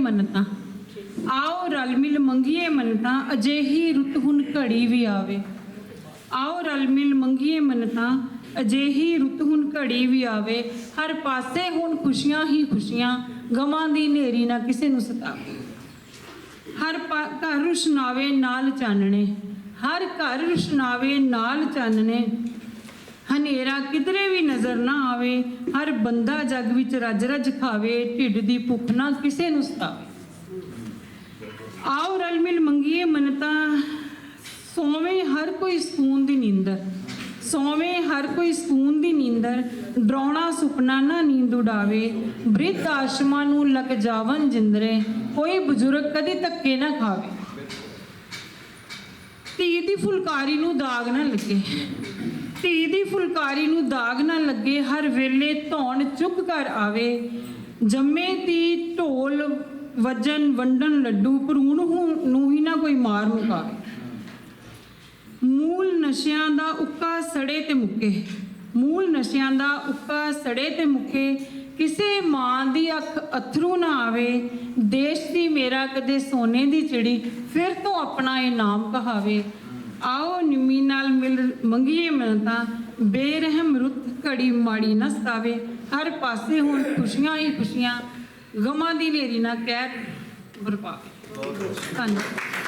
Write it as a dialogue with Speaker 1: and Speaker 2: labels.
Speaker 1: ਮੰਨਤਾਂ। ਆਓ ਰਲ ਮਿਲ ਮੰਗੀਏ ਮੰਨਤਾਂ, ਅਜਿਹੀ ਰੁੱਤ ਹੁਣ ਘੜੀ ਵੀ ਆਵੇ। ਆਓ ਰਲ ਮਿਲ ਮੰਗੀਏ ਮੰਨਤਾਂ, ਅਜਿਹੀ ਰੁੱਤ ਹੁਣ ਘੜੀ ਵੀ ਆਵੇ। ਹਰ ਪਾਸੇ ਹੁਣ ਖੁਸ਼ੀਆਂ ਹੀ ਖੁਸ਼ੀਆਂ ਗਮਾਂ ਦੀ ਨੇਰੀ ਨਾ ਕਿਸੇ ਨੂੰ ਸਤਾਵੇ। ਹਰ ਪਾ- ਘਰ ਰੁਸ਼ਨਾਵੇ, ਨਾਲ ਚਾਨਣੇ। ਹਰ ਘਰ ਰੁਸ਼ਨਾਵੇ, ਨਾਲ ਚਾਨਣੇ। ਹਨੇਰਾ ਕਿਧਰੇ ਵੀ ਨਜ਼ਰ ਨਾ ਆਵੇ, ਹਰ ਬੰਦਾ ਜਗ ਵਿੱਚ ਰੱਜ ਰੱਜ ਖਾਵੇ, ਢਿੱਡ ਦੀ ਭੁੱਖ ਨਾ ਕਿਸੇ ਨੂੰ ਸਤਾਵੇ। ਆਓ ਰਲ ਮਿਲ ਮੰਗੀਏ ਮੰਨਤਾਂ, ਸੋਵੇਂ ਹਰ ਕੋਈ ਸਕੂਨ ਦੀ ਨੀਂਦਰ, ਸੋਵੇਂ ਹਰ ਕੋਈ ਸਕੂਨ ਦੀ ਨੀਂਦਰ, ਡਰਾਉਣਾ ਸੁਪਨਾ ਨਾ ਨੀਂਦ ਉਡਾਵੇ, ਬ੍ਰਿਧ ਆਸ਼ਮਾਂ ਨੂੰ ਲਗ ਜਾਵਨ ਜਿੰਦਰੇ, ਕੋਈ ਬਜ਼ੁਰਗ ਕਦੇ ਧੱਕੇ ਨਾ ਖਾਵੇ। ਧੀ ਦੀ ਫੁਲਕਾਰੀ ਨੂੰ ਦਾਗ ਨਾ ਲੱਗੇ। ਧੀ ਦੀ ਫੁਲਕਾਰੀ ਨੂੰ ਦਾਗ ਨਾ ਲੱਗੇ, ਹਰ ਵੇਲੇ ਧੌਣ ਚੁੱਕ ਕਰ ਆਵੇ। ਜੰਮੇ ਦੀ ਢੋਲ ਵਜਨ ਵੰਡਨ ਲੱਡੂ ਭਰੂਣ ਨੂੰ ਹੀ ਨਾ ਕੋਈ ਮਾਰ ਮੁਕਾਵੇ ਮੂਲ ਨਸ਼ਿਆਂ ਦਾ ਉੱਕਾ ਸੜੇ ਤੇ ਮੁੱਕੇ। ਮੂਲ ਨਸ਼ਿਆਂ ਦਾ ਉੱਕਾ ਸੜੇ ਤੇ ਮੁੱਕੇ। ਕਿਸੇ ਮਾਂ ਦੀ ਅੱਖ ਅਥਰੂ ਨਾ ਆਵੇ। ਦੇਸ਼ ਦੀ ਮੇਰਾ ਕਦੇ ਸੋਨੇ ਦੀ ਚਿੜੀ, ਫਿਰ ਤੋਂ ਆਪਣਾ ਇਨਾਮ ਕਹਾਵੇ। ਆਓ ਨਿੰਮੀ ਨਾਲ ਮਿਲ ਮੰਗੀਏ ਮਿਲਤਾ ਬੇਰਹਿਮ ਰੁੱਤ ਘੜੀ ਮਾੜੀ ਨਾ ਸਤਾਵੇ। ਹਰ ਪਾਸੇ ਹੁਣ ਖੁਸ਼ੀਆਂ ਹੀ ਖੁਸ਼ੀਆਂ, ਗਮਾਂ ਦੀ ਨੇਰੀ ਨਾ ਕੈਦ ਬਰਪਾਵੇ ਧੰਨਵਾਦ।